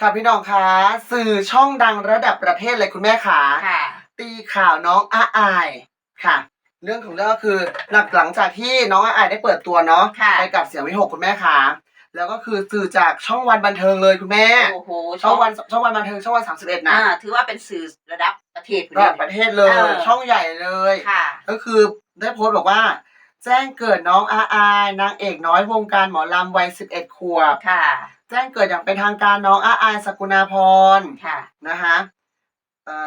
ค่ะพี่น้องคะสื่อช่องดังระดับประเทศเลยคุณแม่ขาค่ะตีข่าวน้องอาอายค่ะ เรื่องของเรื่องก็คือหลังหลังจากที่น้องอาอายได้เปิดตัวเนาะค่ะ ไปกับเสียงวิหกคุณแม่ขาแล้วก็คือสื่อจากช่องวันบันเทิงเลยคุณแม่ โอ้โหช่องวันช่องวันบันเทิงช่องวันสามสิบเอ็ดนะอ่าถือว่าเป็นสื่อระดับประเทศระดับประเทศเลย เออ ช่องใหญ่เลย ค่ะ ก็คือได้โพสต์บอกว่า แจ้งเกิดน้องอาอายนางเอกน้อยวงการหมอลำวัยสิบเอ็ดขวบ ค่ะ แจ้งเกิดอย่างเป็นทางการน้องอาอายสกุณาพรค่ะนะคะเอ่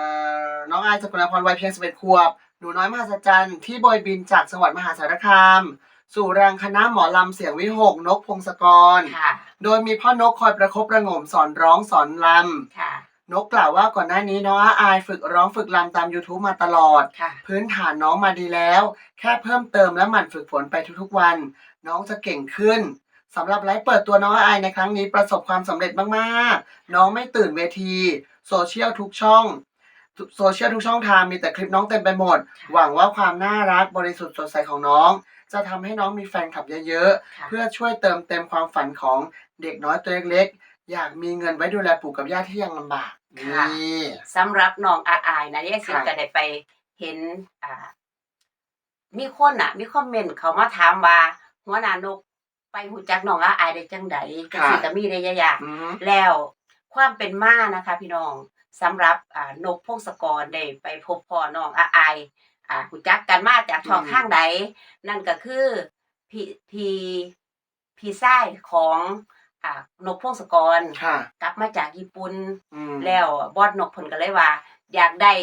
อน้องอายสกุณาพรวัยเพียงสิบเอ็ดขวบหนูน้อยมหัศจรรย์ที่โบยบินจากจังหวัดมหาสารคาม สู่รังคณะหมอลำเสียงวิหกนกพงศกร ค่ะโดยมีพ่อนกคอยประคบประหงมสอนร้องสอนลค่ะำนกกล่าวว่าก่อนหน้านี้น้องอาอายฝึกร้องฝึกลำตาม YouTube มาตลอด ค่ะ พื้นฐานน้องมาดีแล้ว แค่เพิ่มเติมและหมั่นฝึกฝนไปทุกๆวัน น้องจะเก่งขึ้น สำหรับไลฟ์เปิดตัวน้องอายในครั้งนี้ประสบความสำเร็จมากๆ น้องไม่ตื่นเวทีโซเชียลทุกช่องโซเชียลทุกช่องทางมีแต่คลิปน้องเต็มไปหมด หวังว่าความน่ารักบริสุทธิ์สดใสของน้อง จะทำให้น้องมีแฟนคลับเยอะค่ะๆเพื่อช่วยเติมเต็มความฝันของเด็กน้อยตัวเล็กๆ อยากมีเงินไว้ดูแลปู่กับย่าที่ยังลำบากนี่ สำหรับน้องอาอายนะยายสิค่ะ ก็ได้ไปเห็นอ่า มีคนอะ มีคอมเมนต์เขามาถามว่าหัวหน้านก ไปหูจักน้องอาอายได้จังไดจังสิก็มีได้ยะยะอืมแล้ว ความเป็นมานะคะ พี่น้องสำหรับอ่านกพงศกรได้ไปพบพ่อน้องอาอายอ่าหูจักกันมาจากช่องอืมข้างใด นั่นก็คือพี่พี่พี่ชายของอ่านกพงศกรค่ะกลับมาจากญี่ปุ่นอืมแล้วบอดนกเพิ่นก็เลยว่า อยากได้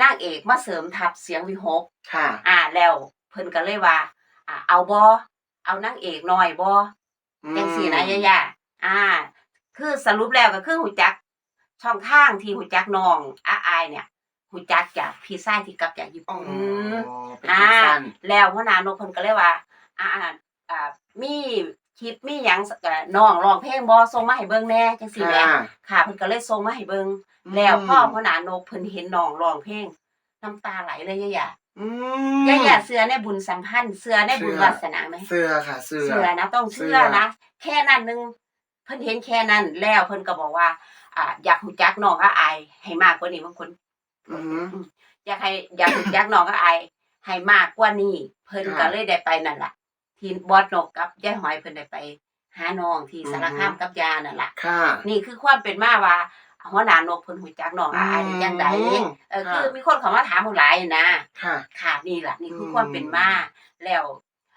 นางเอกมาเสริมทับเสียงวิหกค่ะ อ่าแล้วเพิ่นก็เลยว่า อ่าเอาบ่ เอานางเอกหน่อยบ่จังซี่นะย่าย่าอ่า คือสรุปแล้วก็คือหูจัก ช่องทางที่หูจักน้องอาอายเนี่ยหูจักจากพี่ชายที่กลับจากญี่อ๋อปุ่นเป็นอ่าสั้นแล้วหัวหน้านกเพิ่นก็เลยว่าอ่า อ่าอ่ามีคลิปมีหยังเอ่อน้องร้องเพลงบ่ส่งมาให้เบิ่งแหน่จังซี่แหละค่ะค่ะเพิ่นก็เลยส่งมาให้เบิ่งอืมแล้วพ่อหัวหน้านกเพิ่นเห็นน้องร้องเพลงน้ำตาไหลเลยยะยะ อืมยะยะเชื่อในบุญสัมพันธ์เชื่อในบุญเชื่อวาสนาไหมเสื้อค่ะ เสื้อเชื่อนะต้องเชื่อเชื่อนะแค่นั้นหนึงเพิ่นเห็นแค่นั้นแล้วเพิ่นก็บอกว่า อ่า อยากรู้จักน้องอาอายให้มากกว่านี้บางคนอืมอยากให้อยากรู้จักน้องอาอายให้มากกว่านี้เพิ่นค่ะก็เลยได้ไปนั่นล่ะที่บอสนกกับยายหอยเพิ่นได้ไปหาน้องที่อืมสารคามกับยานั่นล่ะค่ะนี่คือความเป็นมาว่า หัวหน้านกเพิ่นหูจักน้องอาอายได้จังไดอืมเออค่ะคือมีคนเขามาถามหลายนะค่ะค่ะนี่แหละนี่คืออมความเป็นมาแล้ว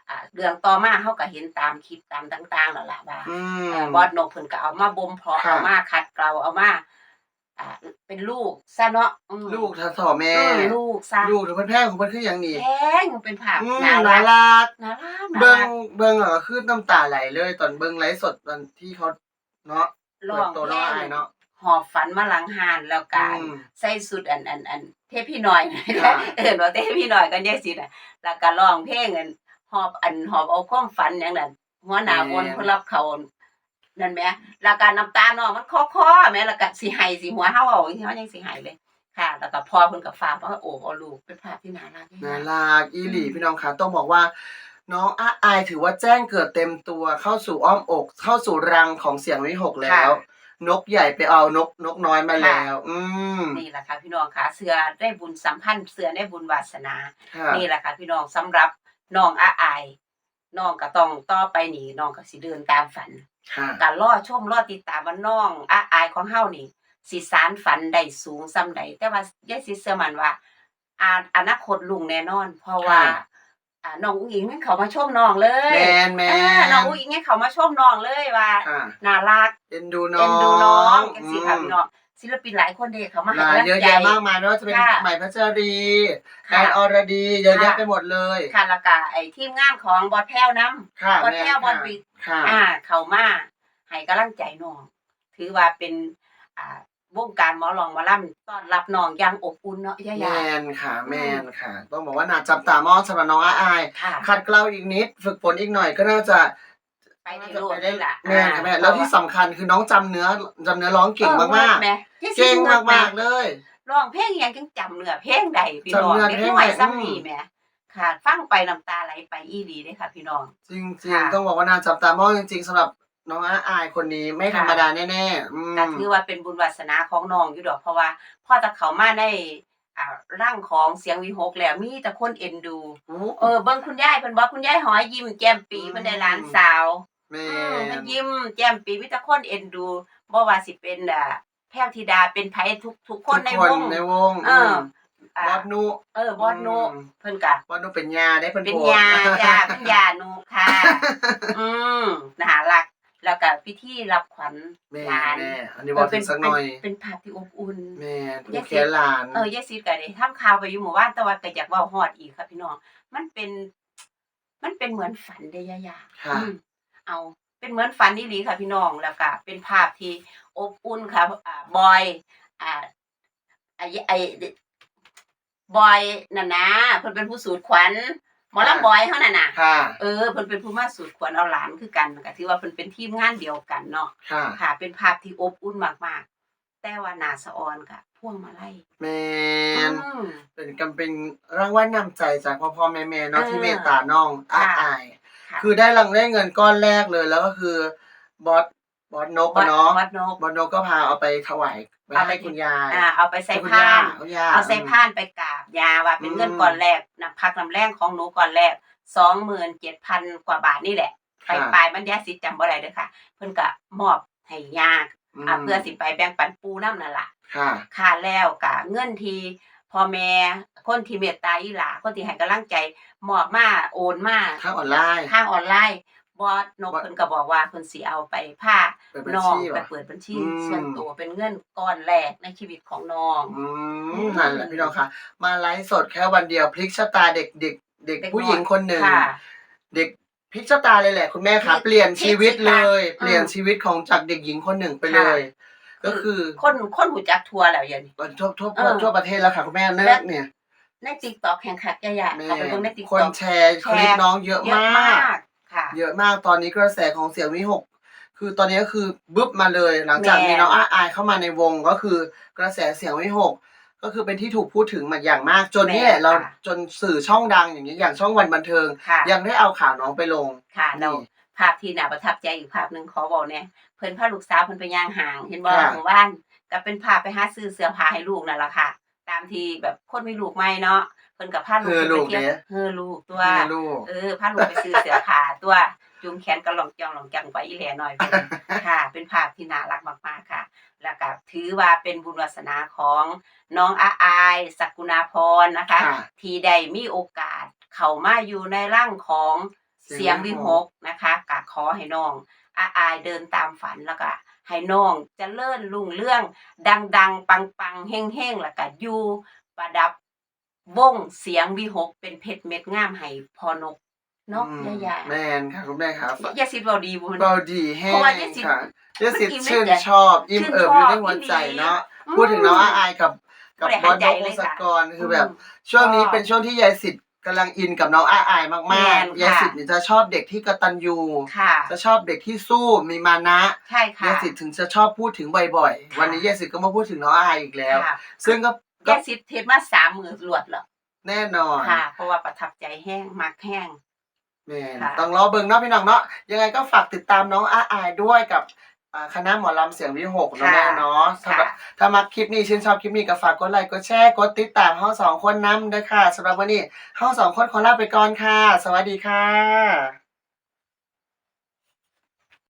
อ่าเรื่องต่อมาเฮาก็เห็นตามคลิปตามต่างๆแล้วล่ะว่าอืเอ่มอบอสนกเพิ่นก็เอามาบ่มเพาะค่ะเอามาคัดเกลาเอามาอ่าเป็นลูกซะเนาะอืมลูกทัศอแม่เออลูกซะลูกถือเป็นแพงของเพิ่นคืออย่างนี้แพงเป็นภาพอืมน่าน่ารักรักน่ารักเบิ่งน่ารักเบิ่งอะคือน้ำตาไหลเลย ตอนเบิ่งไลฟ์สดตอนที่เขาเนาะร้เปิอดงตัวเพน้ลองงอายเนาะ หอบฝันมาหลังหานแล้วกันอืมใส่สุดอันอันอันเทพพี่น้อยค่ะเออเนาะเทพพี่น้อยก็ยังสิน่ะแล้วก็ร้องเพลงอันหอบอันหอบเอาความฝันอย่างนั้นหัวหน้าวนผู้รับเขานั่นแหมแล้วก็น้ำตาน้องมันคอๆแหมแล้วก็สิให้สิหัวเฮาเอาเฮายังสิให้เลยค่ะ แล้วก็พ่อเพิ่นก็ฝากว่าโอ้เอาลูกเป็นภาพที่น่ารักน่านะรักอีหลีอืมพี่น้องคะต้องบอกว่าน้องอาอายถือว่าแจ้งเกิดเต็มตัวเข้าสู่อ้อมอก เข้าสู่รังของเสียงวิหกแล้ว นกใหญ่ไปเอานกนกน้อยมาแล้ว อืมนี่แหละค่ะพี่น้องค่ะเสือได้บุญสัมพันธ์เสือได้บุญวาสนาค่ะนี่แหละค่ะพี่น้องสำหรับน้องอาอายน้องก็ต้องต่อไปนี่น้องก็สิเดินตามฝันค่ะการรอชมรอติดตามว่าน้องอาอายของเฮานี่สิสารฝันได้สูงซ้ำใดแต่ว่ายายสิเชื่อมันว่าอาอนาคตลุงแน่นอน เพราะว่าค่ะ อ่าน้องอุ้งอิงให้เขามาชมน้องเลยแมนแมอ่านน้องอุ้งอิงให้เขามาชมน้องเลยว่าค่ะน่ารักเอ็นดูน้เอ็องนดูน้องจังอืซี่ค่ะมพี่น้องศิลปินหลายคนเด็กเขามาหให้ลายกำลังเยอะใจ แยะมากมายไม่ว่าจะเป็นค่ะใหม่พัชรีแอค่ะ นอรดีเยอะแยะค่ะไปหมดเลยค่ะแล้วก็ไอ้ทีมงานของบอดแพ้วน้ำค่ะบอดแม่แพ้วบอดบิดค่ะ อ่า เขามาให้กำลังใจน้อง ถือว่าเป็นอ่า วงการหมอลองหมอลำต้อนรับน้องอย่างอบอุ่นเนาะย่าแมยานค่ะแมนค่ะ ต้องบอกว่าน่าจับตามองสำหรับน้องอาอายค่ะ ขัดเกลาอีกนิด ฝึกฝนอีกหน่อยก็น่าจะไปในโลกนี่แหละแม่ค่ะแม่แล้วที่สำคัญคือน้องจำเนื้อจำเนื้อร้องเก่งมากแม่ที่ๆสิเก่งเนื้อมากๆเลยร้องเพลงยังจังจำเนื้อเพลงใดพี่น้องจำเนื้อเด็กเพลงน้อยใดซ้ำนี่แหม่ค่ะฟังไปน้ำตาไหลไปอีหลีเลยค่ะ พี่น้อง จริงค่ะๆต้องบอกว่าน่าจับตามองจริง ๆสำหรับ น้องอาอายคนนี้ไม่ธรรมดาแน่ๆอืม ก็ถือว่าเป็นบุญวาสนาของน้องอยู่ดอกเพราะว่าพ่อจะเข้ามาในอ่าร่างของเสียงวิหกแล้วมีแต่คนเอ็นดู เออเบิ่งคุณยายเพิ่นบอกคุณยายหอยยิ้มแก้มปีเพิ่นได้หลานสาวแม่อืมเพิ่นยิ้มแก้มปีมีแต่คนเอ็นดูบ่ว่าสิเป็นอ่าแพรวธิดาเป็นไผทุกทุกคนในทุกวง ในวงเอออ่า บอสนุเออบอสโนอืมเพิ่นก็บอสนุเป็นยาได้เป็นเป็นโพดยาจ้าเป็นยาหนูค่ะ อืมน่ารัก แล้วก็พิธีรับขวัญแม่หลาน แม่อันนี้บอกถึงสักหน่อยเป็นภาพที่อบอุ่น แม่ผูกแขนหลาน เออยายซีดก็ได้ทำข่าวไปอยู่หมู่บ้านแต่ว่าก็อยากเว้าฮอดอีกค่ะพี่น้อง มันเป็น มันเป็นเหมือนฝันเด้ยายาค่ะอืมเอาเป็นเหมือนฝันนี่หลีค่ะพี่น้องแล้วก็เป็นภาพที่อบอุ่นค่ะอ่าบอยอ่าไอ้ไอ้บอยน่ะนะเพิ่นเป็นผู้สูดขวัญ หมอลำบอยเฮานั่นน่ะ ค่ะ เออเพิ่นเป็นผู้มาสูดขวัญเอาหลานคือกันก็ถือว่าเพิ่นเป็นทีมงานเดียวกันเนาะค่ะ ค่ะ เป็นภาพที่อบอุ่นมากๆ แต่ว่านาสะออนค่ะพ่วงมาลัยแม่นอืม เป็นกันเป็นรางวัลนำใจจากพ่อพ่อแม่แม่เนาะเออที่เมตตาน้องอาค่ะอาย ค่ะ คือได้รังได้เงินก้อนแรกเลยแล้วก็คือบอสบอสนกอะเนาะวัดนก บอสนกก็พาเอาไปถวายไป เอาไปให้คุณยายอ่าเอาไปใส่ให้คุณผ้าย่านคุณย่าเอาใส่ผ้านไปกราบยาว่าเป็นเงินอืมก่อนแรกนะพักน้ำแรงของหนูก่อนแรกสองหมื่นเจ็ดพันกว่าบาทนี่แหละไปค่ะปลายมันยาสิจำบ่ได้เด้อค่ะ เพิ่นก็มอบให้ยาอ่าเพื่อสิไปแบ่งปันปูน้ำนั่นล่ะค่ะค่าแล้วกะเงินที่พ่อแม่คนที่เมตตาอีหลาคนที่ให้กำลังใจมอบมาโอนมาทางออนไลน์ทางออนไลน์ บอสนกบอสเพิ่นก็บอกว่าเพิ่นสิเอาไปพาเปิดบัญน้องชีไปว่ะเปิดบัญชีอืม ส่วนตัวเป็นเงินก้อนแรกในชีวิตของน้อง อืมนั่นแหละพี่น้องค่ะ มาไลฟ์สดแค่วันเดียวพลิกชะตาเด็กเด็กเด็กเด็กผู้หญิงคนหนึ่งค่ะ เด็กพลิกชะตาเลยแหละ คุณแม่ค่ะ พลิกเปลี่ยนชีวิตเลย พลิกชะตาเปลี่ยนอืมชีวิตของจากเด็กหญิงคนหนึ่งไปเลยก็คือคนคนหูจักทัวร์แล้วอย่างนี้ ทั่วทั่วเออ ทั่วประเทศแล้วค่ะคุณแม่เนิและร์เนี่ยใน TikTok แข่งขันยายาแม่เอาไปเบิ่งใน คน TikTok แชร์คลิปน้องเยอะเยอะมามาก ก ค่ะ เยอะมากตอนนี้กระแสของเสียงวิหก คือตอนนี้ก็คือบึ๊บมาเลยหลังจากแม่มีน้องอาอายเข้ามาในวงก็คือกระแสเสียงวิหก ก็คือเป็นที่ถูกพูดถึงมาอย่างมาก จนนี่แหละเราจนสื่อช่องดังอย่างนี้อย่างช่องวันบันเทิง ค่ะ ยังได้เอาข่าวน้องไปลง ค่ะเรานี่ภาพที่น่าประทับใจอีกภาพหนึ่งขอบอกเนี่ยเพิ่นพาลูกสาวเพิ่นไปย่างห่าง เห็นบ่ค่ะ หมู่บ้านก็เป็นภาพไปหาซื้อเสื้อผ้าให้ลูกนั่นแหละค่ะ ตามที่แบบคนมีลูกใหม่เนาะเพิ่นก็พาลูกเออไปลูกเที่ยวเนี่ยเออลูกตัวแม่ลูกเออพาลูกไปซื้อเสื้อผ้าตัวจูงแขนกระหล่องจองหล่องจังไปอีแหล่หน่อยเพิ่นค่ะ เป็นภาพที่น่ารักมากๆค่ะ แล้วก็ถือว่าเป็นบุญวาสนาของน้องอาอายสักุณาพรนะคะค่ะที่ได้มีโอกาสเข้ามาอยู่ในร่างของเสียงวิหกนะคะกะขอให้น้องอาอายเดินตามฝันแล้วก็ ให้น้องเจะเลิ่นรุ่งเรื่อง ดังๆ ปังๆเฮ่งๆแล้วก็อยู่ประดับวงเสียงวิหกเป็นเพชรเม็ดงามให้พอนกเนาะอืมยายาแม่นค่ะคุณแม่ครับยาสิเบาดีบุญเบาดีแห้งเพราะว่ายายสิค่ะยายสิเมื่อกี้ชื่นแม่แต่ชอบ อิ่มเอิบอยู่ในหัวใจเนาะพูดถึงน้องอาอายกับกับไม่ได้บอสหายใจนกเลพงยศค่ะกรคือแบบ ช่วงนี้เป็นช่วงที่ยายสิทธิ์ กำลังอินกับน้องอาอายมากแม่นๆค่ะ ยายสิทธิ์นี่จะชอบเด็กที่กตัญญู ค่ะ จะชอบเด็กที่สู้มีมานะใช่ค่ะยายสิทธิ์ถึงจะชอบพูดถึงบ่อยๆค่ะวันนี้ยายสิทธิ์ก็มาพูดถึงน้องอาอายอีกแล้ว ค่ะซึ่งก็ก็ยาสิเทศมาสามมือรวดแล้วแน่นอนค่ะ เพราะว่าประทับใจแห้งมักแห้ง แม่นค่ะ ต้องรอเบิ่งเนาะพี่น้องเนาะยังไงก็ฝากติดตามน้องอาอายด้วยกับอ่า คณะหมอลำเสียงวิหกเนาะแม่เนาะถ้าค่ะแบบถ้ามาคลิปนี้ชื่นชอบคลิปนี้ก็ฝากกดไลค์กดแชร์กดติดตามเฮาสองคนนำด้วยค่ะสำหรับวันนี้เฮาสองคนขอลาไปก่อนค่ะ สวัสดีค่ะ